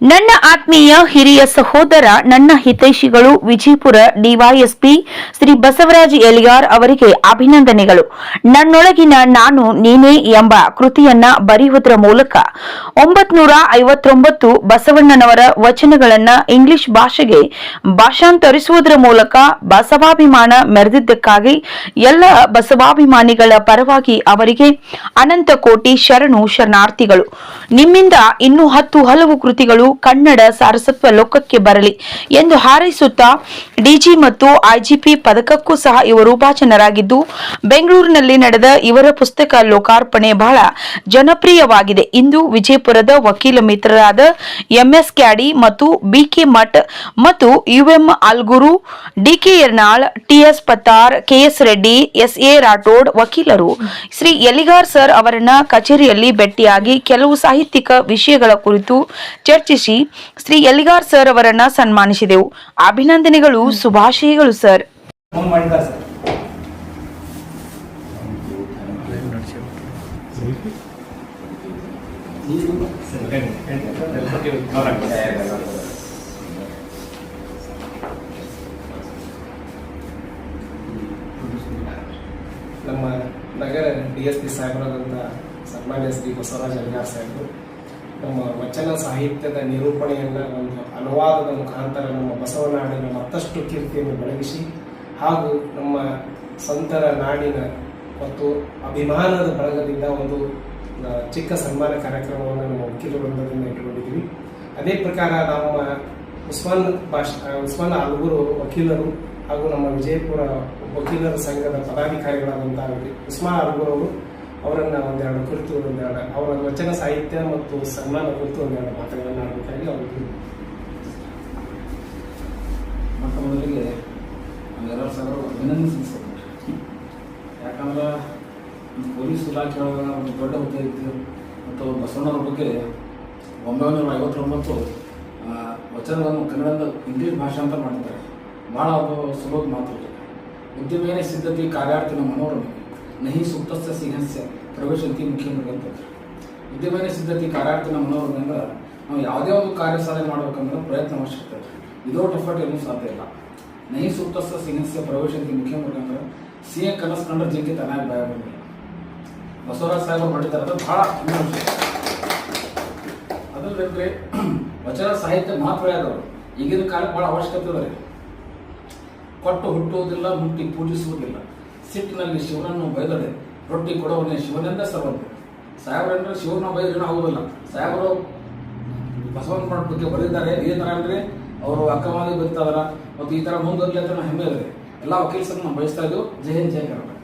ನನ್ನ ಆತ್ಮೀಯ ಹಿರಿಯ ಸಹೋದರ, ನನ್ನ ಹಿತೈಷಿಗಳು ವಿಜಯಪುರ ಡಿವೈಎಸ್ಪಿ ಶ್ರೀ ಬಸವರಾಜ ಎಲಿಯಾರ್ ಅವರಿಗೆ ಅಭಿನಂದನೆಗಳು. ನನ್ನೊಳಗಿನ ನಾನು ನೀನೇ ಎಂಬ ಕೃತಿಯನ್ನ ಬರೆಯುವುದರ ಮೂಲಕ ಒಂಬತ್ನೂರ ಐವತ್ತೊಂಬತ್ತು ಬಸವಣ್ಣನವರ ವಚನಗಳನ್ನ ಇಂಗ್ಲಿಷ್ ಭಾಷೆಗೆ ಭಾಷಾಂತರಿಸುವುದರ ಮೂಲಕ ಬಸವಾಭಿಮಾನ ಮೆರೆದಿದ್ದಕ್ಕಾಗಿ ಎಲ್ಲ ಬಸವಾಭಿಮಾನಿಗಳ ಪರವಾಗಿ ಅವರಿಗೆ ಅನಂತ ಕೋಟಿ ಶರಣು ಶರಣಾರ್ಥಿಗಳು. ನಿಮ್ಮಿಂದ ಇನ್ನೂ ಹತ್ತು ಹಲವು ಕೃತಿಗಳು ಕನ್ನಡ ಸಾರಸತ್ವ ಲೋಕಕ್ಕೆ ಬರಲಿ ಎಂದು ಹಾರೈಸುತ್ತಾ ಡಿಜಿ ಮತ್ತು ಐಜಿಪಿ ಪದಕಕ್ಕೂ ಸಹ ಇವರು ಭಾಜನರಾಗಿದ್ದು, ಬೆಂಗಳೂರಿನಲ್ಲಿ ನಡೆದ ಇವರ ಪುಸ್ತಕ ಲೋಕಾರ್ಪಣೆ ಬಹಳ ಜನಪ್ರಿಯವಾಗಿದೆ. ಇಂದು ವಿಜಯಪುರದ ವಕೀಲ ಮಿತ್ರರಾದ ಎಂಎಸ್ ಕ್ಯಾಡಿ ಮತ್ತು ಬಿಕೆ ಮಠ್ ಮತ್ತು ಯುಎಂ Alguru DK Ernal TS Pattar, KS Reddy, SA Rathod ವಕೀಲರು. ಶ್ರೀ ಎಲಿಗಾರ್ ಸರ್ ಅವರನ್ನ ಕಚೇರಿಯಲ್ಲಿ ಭೇಟಿಯಾಗಿ ಕೆಲವು ಸಾಹಿತ್ಯಿಕ ವಿಷಯಗಳ ಕುರಿತು ಚರ್ಚಿಸಿ ಶ್ರೀ ಎಲಿಗಾರ್ ಸರ್ ಅವರನ್ನ ಸನ್ಮಾನಿಸಿದೆವು. ಅಭಿನಂದನೆಗಳು, ಶುಭಾಶಯಗಳು ಸರ್ ನಮ್ಮ ನಗರ ಡಿ ಎಸ್ ಪಿ ಸಾಹೇಬರಾದಂಥ ಸನ್ಮಾನ್ಯ ಶ್ರೀ ಬಸವರಾಜ್ ಅಲಿಗಾರ್ ಸಾಹೇಬರು ನಮ್ಮ ವಚನ ಸಾಹಿತ್ಯದ ನಿರೂಪಣೆಯನ್ನು ಒಂದು ಅನುವಾದದ ಮುಖಾಂತರ ನಮ್ಮ ಬಸವನಾಡಿನ ಮತ್ತಷ್ಟು ಕೀರ್ತಿಯನ್ನು ಬೆಳಗಿಸಿ ಹಾಗೂ ನಮ್ಮ ಸಂತರ ನಾಡಿನ ಮತ್ತು ಅಭಿಮಾನದ ಬಳಗದಿಂದ ಒಂದು ಚಿಕ್ಕ ಸನ್ಮಾನ ಕಾರ್ಯಕ್ರಮವನ್ನು ನಮ್ಮ ವಕೀಲ ವೃಂದದಿಂದ ಇಟ್ಟುಕೊಂಡಿದ್ದೀವಿ. ಅದೇ ಪ್ರಕಾರ ನಮ್ಮ ಉಸ್ಮಾನ್ ಭಾಷ ಉಸ್ಮಾನ್ ಅಲ್ಗುರು ವಕೀಲರು ಹಾಗೂ ನಮ್ಮ ವಿಜಯಪುರ ವಕೀಲರ ಸಂಘದ ಪದಾಧಿಕಾರಿಗಳಾದಂತಹ ಉಸ್ಮಾನ್ ಅವರು ಅವರನ್ನ ಒಂದೆರಡು ಕುರಿತು, ಒಂದೆರಡು ಅವರ ವಚನ ಸಾಹಿತ್ಯ ಮತ್ತು ಸನ್ಮಾನ ಕುರಿತು ಒಂದೆರಡು ಮಾತುಗಳನ್ನು ಆಡಬೇಕಾಗಿ ಅವರಿಗೆ ಮೊಟ್ಟ ಮೊದಲಿಗೆ ನಾವೆಲ್ಲರೂ ಸಲ್ಲಿಸಬೇಕು ಯಾಕಂದ್ರೆ ಪೊಲೀಸ್ ಇಲಾಖೆ ಒಳಗೆ ಒಂದು ದೊಡ್ಡ ಹುದ್ದೆ ಇತ್ತು. ಮತ್ತು ಬಸವಣ್ಣವ್ರ ಬಗ್ಗೆ ಒಂಬೈನೂರ ಐವತ್ತೊಂಬತ್ತು ವಚನಗಳನ್ನು ಕನ್ನಡದ ಇಂಗ್ಲೀಷ್ ಭಾಷಾಂತರ ಮಾಡಿದ್ದಾರೆ. ಭಾಳ ಸುಲಭ ಮಾತು. ಉದ್ಯಮೇನೆ ಸಿದ್ಧತೆ, ಕಾರ್ಯಾರ್ಥಿನ ಮನೋರಮೆ ನಹಿ ಸೂಕ್ತಸ್ಥ ಸಿಂಹಸ್ಯ ಪ್ರವೇಶಂತಿ ಮುಖ್ಯಮಂತ್ರಿ ಅಂತ ಉದ್ಯಮೇನೆ ಸಿದ್ಧತೆ ಕಾರ್ಯಾರ್ಥನ ಅಂದ್ರೆ ನಾವು ಯಾವುದೇ ಒಂದು ಕಾರ್ಯ ಸಾಧನೆ ಮಾಡ್ಬೇಕಂದ್ರೆ ಪ್ರಯತ್ನ ಅವಶ್ಯಕತೆ ವಿದೌಟ್ ಎಫರ್ಟ್ ಏನೂ ಸಾಧ್ಯ ಇಲ್ಲ. ನಹಿ ಸೂಕ್ತಸ್ಥ ಸಿಂಹಸ್ಯ ಪ್ರವೇಶಂತಿ ಮುಖ್ಯಮಂತ್ರಿ ಅಂದ್ರೆ ಸಿ ಎ ಕನಸು ಕಂಡ್ರೆ ಜಿಂಕೆ ತನಾಗ ಭಯ ಬಂದಿಲ್ಲ ಬಸವರಾಜ್ ಸಾಹೇಬರು ಮಾಡಿದ್ದಾರೆ ಬಹಳ ವಿಷಯ. ಅದಲ್ಲದೆ ವಚನ ಸಾಹಿತ್ಯ ಮಹತ್ವ ಯಾದವರು ಈಗಿನ ಕಾಲಕ್ಕೆ ಬಹಳ ಅವಶ್ಯಕತೆ ಇದೆ. ಕೊಟ್ಟು ಹುಟ್ಟುವುದಿಲ್ಲ, ಮುಟ್ಟಿ ಪೂಜಿಸುವುದಿಲ್ಲ. ಸಿಟ್ಟಿನಲ್ಲಿ ಶಿವನನ್ನು ಬೈದಡೆ ರೊಟ್ಟಿ ಕೊಡವನೇ ಶಿವನೆಂದ ಸರ್ವಂತೆ. ಸಾಹೇಬ್ರಂದ್ರೆ ಶಿವನ ಬೈದ್ರೆ ಆಗುವುದಿಲ್ಲ ಸಾಹೇಬರು ಬಸವನ ಬಗ್ಗೆ ಬರೆದಿದ್ದಾರೆ ಈ ಥರ ಅಂದ್ರೆ ಅವರು ಅಕ್ರಮವಾಗಿ ಬರೀತಾರ ಮತ್ತು ಈ ಥರ ಮುಂದುವರ್ಲಿ ಅಂತ ಹೆಮ್ಮೆ ಇದೆ. ಎಲ್ಲ ವಕೀಲ ಸಂಘ ನಾವು ಬಯಸ್ತಾ ಇದ್ದು ಜಯ ಜೈ ಕರ್ನಾಟಕ.